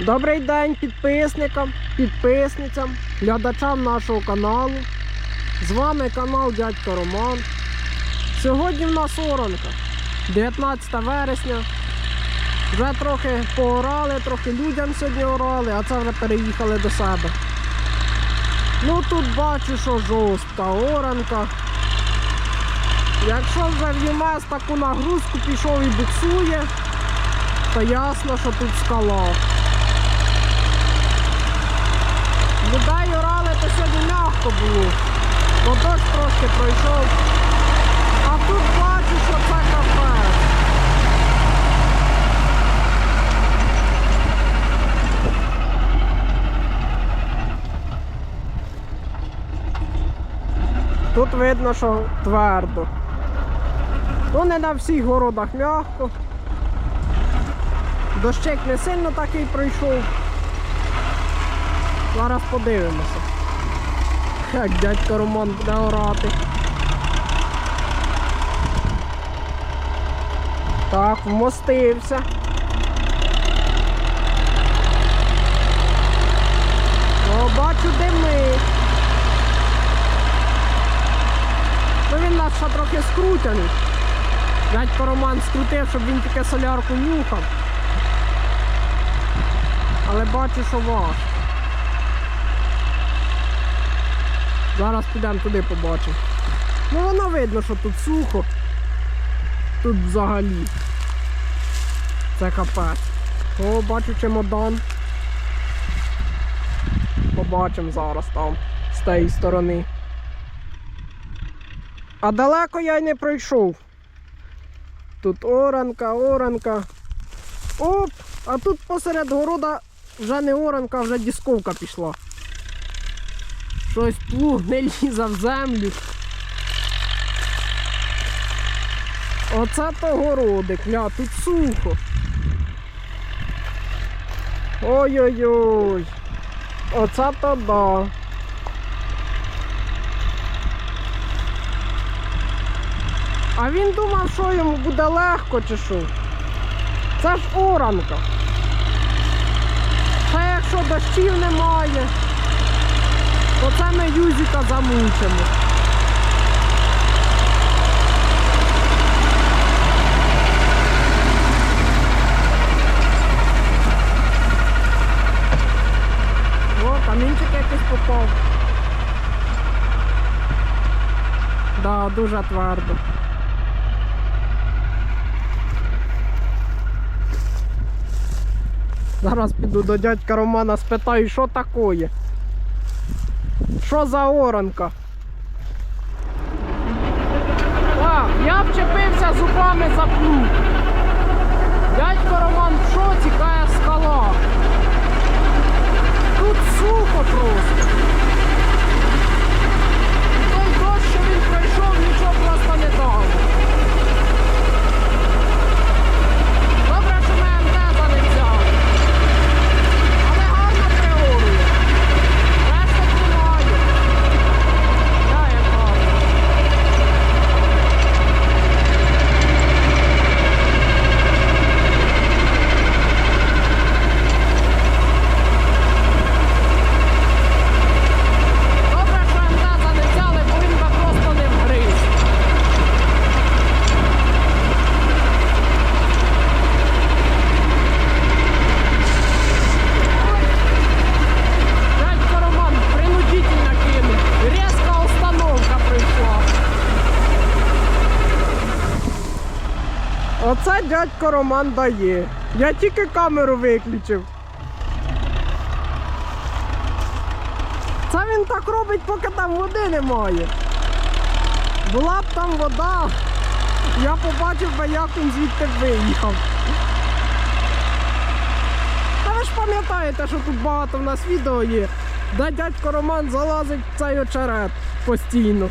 Добрий день підписникам, підписницям, глядачам нашого каналу. З вами канал Дядько Роман. Сьогодні в нас оранка, 19 вересня. Вже трохи поорали, трохи людям сьогодні орали, а це вже переїхали до себе. Ну тут бачу, що жорстка оранка. Якщо вже в ЮМЕС таку нагрузку пішов і буксує, то ясно, що тут скала. Людей орали, то м'яко було. Бо дощ трошки пройшов. А тут бачу, що це капець. Тут видно, що твердо. Ну не на всіх городах м'яко. Дощик не сильно такий пройшов. Зараз подивимося. Як дядько Роман буде орати. Так, вмостився. О, бачу дими. Ну він нас ще трохи скрутяний. Дядько Роман скрутив, щоб він тільки солярку нюхав. Але бачу, що важко. Зараз підемо туди побачимо. Ну воно видно, що тут сухо. Тут взагалі. Це капець. О, бачу чемодан. Побачимо зараз там, з тієї сторони. А далеко я й не пройшов. Тут оранка, оранка. Оп! А тут посеред города вже не оранка, вже дісковка пішла. Щось плуг не лізав в землю. Оце то городик, ля, тут сухо. Ой-ой-ой. Оце то да. А він думав, що йому буде легко чи що. Це ж оранка. Та якщо дощів немає, то це ми юзіка замучимо. О, камінчик якийсь попав. Да, дуже твердо. Зараз піду до дядька Романа спитаю, що таке. Що за оранка? Так, я вчепився зубами за плуг. Дядько Роман в шоці скала. Тут сухо просто. І той дощ, що він пройшов, нічого просто не дав. Добре, що ми антеза не взяли. Але гарно приорує. Решта тримає. Да, як гарно. Добре, що антеза не взяли, бо він би просто не вгриз. Дядько Роман принудительно кинув. Резка установка прийшла. Оце дядько Роман дає. Я тільки камеру виключив. Це він так робить, поки там води немає. Була б там вода, я побачив би, як він звідти виїхав. Та ви ж пам'ятаєте, що тут багато в нас відео є, де дядько Роман залазить в цей очерет постійно.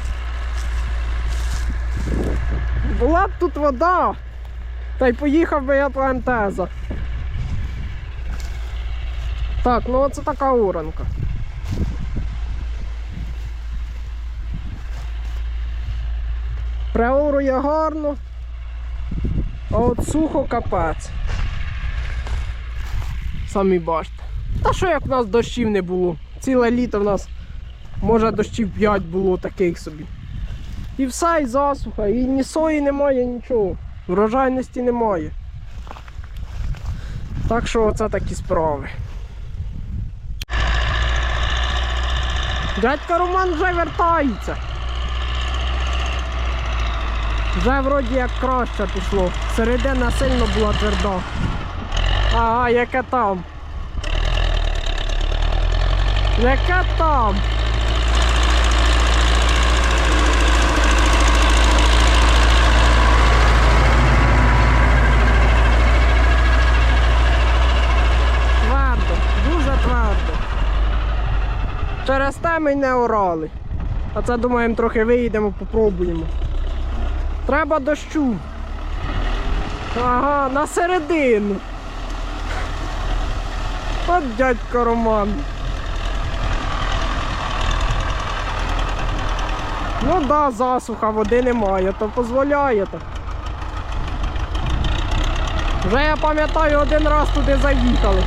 Була б тут вода, та й поїхав би я по антеза. Так, ну оце така уранка. Преорує гарно, а от сухо капець. Самі бачите. Та що як в нас дощів не було? Ціле літо в нас, може, дощів 5 було таких собі. І все, і засуха, і ні сої немає, нічого. Врожайності немає. Так що оце такі справи. Дядька Роман вже вертається. Вже вроді як краще пішло. Середина сильно була тверда. Ага, яке там. Яке там? Твердо, дуже твердо. Й не орали. А це думаємо трохи виїдемо, попробуємо. Треба дощу. Ага, на середину. От дядько Роман. Ну да, засуха, води немає, то дозволяє то. Вже я пам'ятаю, один раз туди заїхали.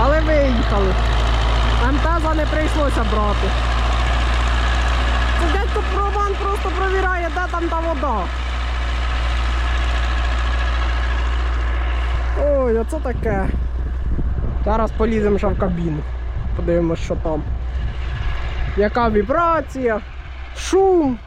Але виїхали. МТЗа не прийшлося брати. Це дядько Роман просто провіряє, де там та вода. Ой, оце таке. Зараз поліземо ще в кабіну. Подивимось, що там. Яка вібрація, шум.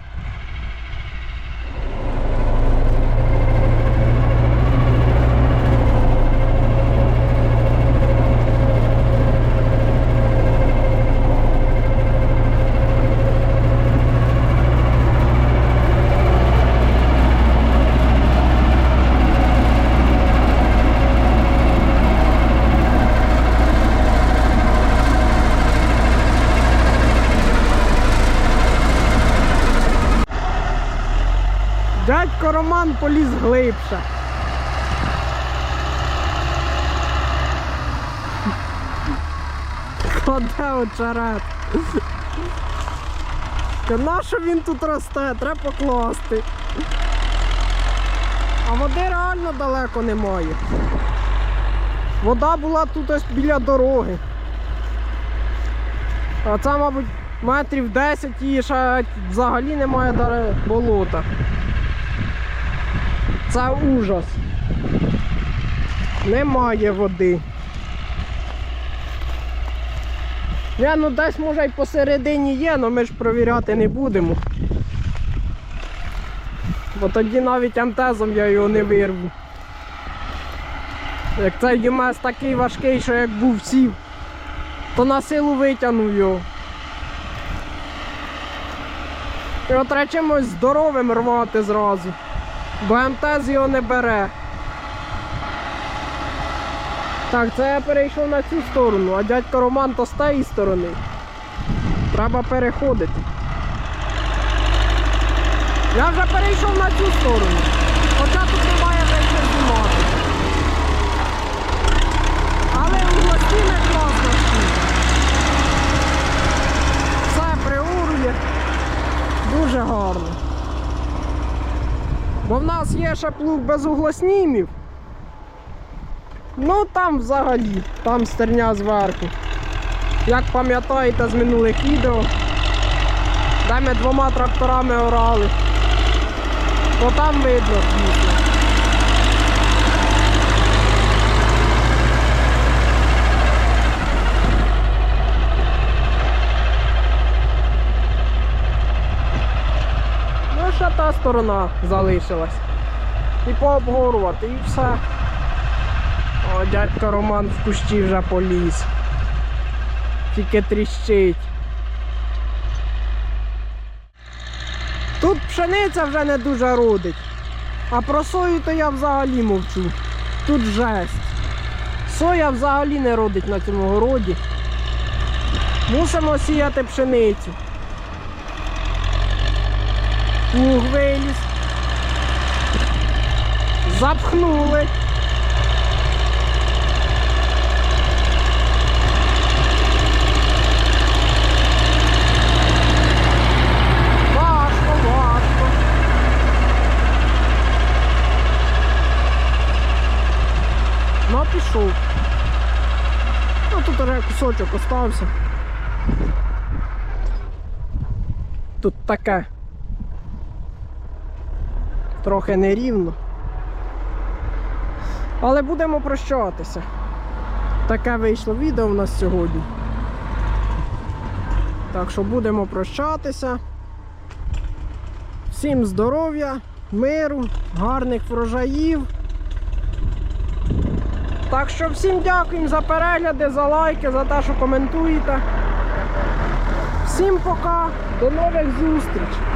Дядько Роман поліз глибше. Кладе очерет. Нащо він тут росте? Треба покласти. А води реально далеко немає. Вода була тут ось біля дороги. А це, мабуть, метрів 10 і ще взагалі немає болота. Це ужас. Немає води. Я ну десь може й посередині є, але ми ж провіряти не будемо. Бо тоді навіть антезом я його не вирву. Як цей ЮМС такий важкий, що як був сів, то на силу витягнув його. Його треба чимось здоровим рвати зразу. Бо МТЗ його не бере. Так, це я перейшов на цю сторону, а дядько Роман то з тієї сторони. Треба переходити. Я вже перейшов на цю сторону. Хоча тут немає вже що знімати. Але у гостине класна штука. Все приурує. Дуже гарно. Бо в нас є ще плуг без углоснімів. Ну там взагалі, там стерня зверху. Як пам'ятаєте з минулих відео, де ми двома тракторами орали, то там видно звісно. Ну, ще та сторона залишилась. І пообгорувати, і все. О, дядько Роман в кущі вже поліз. Тільки тріщить. Тут пшениця вже не дуже родить. А про сою то я взагалі мовчу. Тут жесть. Соя взагалі не родить на цьому городі. Мусимо сіяти пшеницю. Плуг виліз. Запхнули. Важко, важко. Ну, пішов. Ну тут уже кусочок остався. Тут таке. Трохи нерівно. Але будемо прощатися. Таке вийшло відео в нас сьогодні. Так що будемо прощатися. Всім здоров'я, миру, гарних врожаїв. Так що всім дякуємо за перегляди, за лайки, за те, що коментуєте. Всім пока, до нових зустріч!